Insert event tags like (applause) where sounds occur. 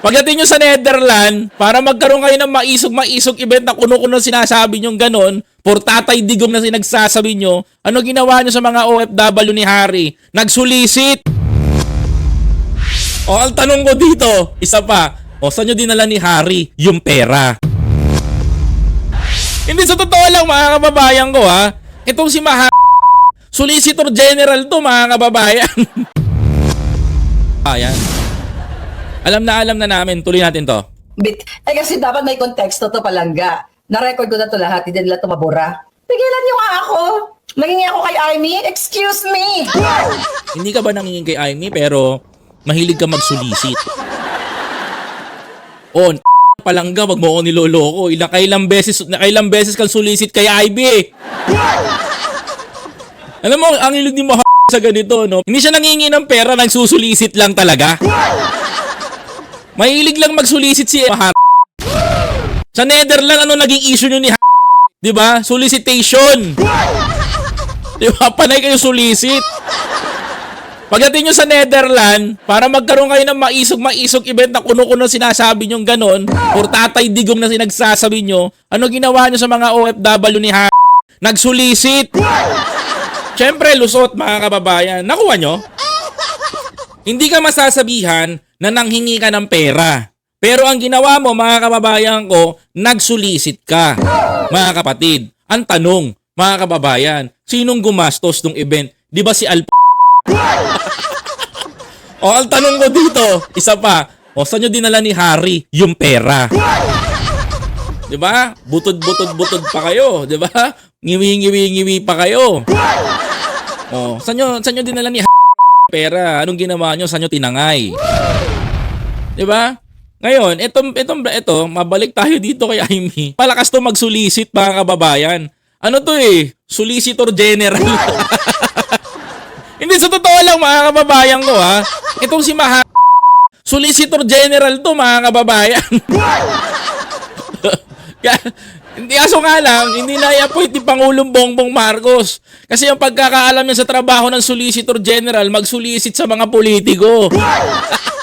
Pagdating nyo sa Netherland, para magkaroon kayo ng maisog-maisog event na kuno-kuno sinasabi nyo ganon, for tatay digong na sinagsasabi nyo, ano ginawa nyo sa mga OFW ni Harry? Nagsulisit! O, ang tanong ko dito, isa pa, o, saan nyo dinala ni Harry yung pera? Hindi sa totoo lang mga kababayan ko ha, itong si Maha Solicitor General to mga kababayan. (laughs) Ayan. Alam na alam na namin, tuloy natin to. Bit. Eh kasi dapat may konteksto to palangga. Na-record ko na to lahat, hindi nila to mabura. Pigilan niyo nga ako. Mangingi ako kay Army? Excuse me! Hindi ka ba nangingin kay Amy pero mahilig ka magsulisit? Oh, n- palangga, wag mo ako niloloko. Ilang kailang beses, nakailang beses kang sulisit kay Ivy. Alam mo, ang ilog ni mo sa ganito, no? Hindi siya nangingi ng pera, nagsusulisit lang talaga. Mahilig lang magsulisit si Mahar. Sa Netherlands, ano naging issue nyo ni Di ba? Solicitation. Di ba? Panay kayo sulisit. Pagdating nyo sa Netherland, para magkaroon kayo ng maisog-maisog event na kuno-kuno sinasabi nyo ganon, or tatay digong na sinagsasabi nyo, ano ginawa nyo sa mga OFW ni Harry? Nagsulisit. Siyempre, lusot mga kababayan. Nakuha nyo? Hindi ka masasabihan na nanghingi ka ng pera. Pero ang ginawa mo, mga kababayan ko, nagsulisit ka. Mga kapatid, ang tanong, mga kababayan, sinong gumastos ng event? Di ba si Alp? (laughs) o, ang tanong ko dito, isa pa, o, saan nyo dinala ni Harry yung pera? Di ba? Butod-butod-butod pa kayo, di ba? Ngiwi-ngiwi-ngiwi pa kayo. O, saan nyo, saan nyo dinala ni pera? Anong ginawa nyo? Saan nyo tinangay? Di ba? Ngayon, etong, etong, eto, mabalik tayo dito kay Amy. Palakas to magsulisit mga kababayan. Ano to eh? Solicitor General. (laughs) Hindi sa totoo lang mga kababayan ko ha. Itong si Maha Solicitor General to mga kababayan. (laughs) Hindi aso nga lang, hindi na i-appoint ni Pangulong Bongbong Marcos. Kasi ang pagkakaalam niya sa trabaho ng Solicitor General, magsulisit sa mga politiko. (laughs)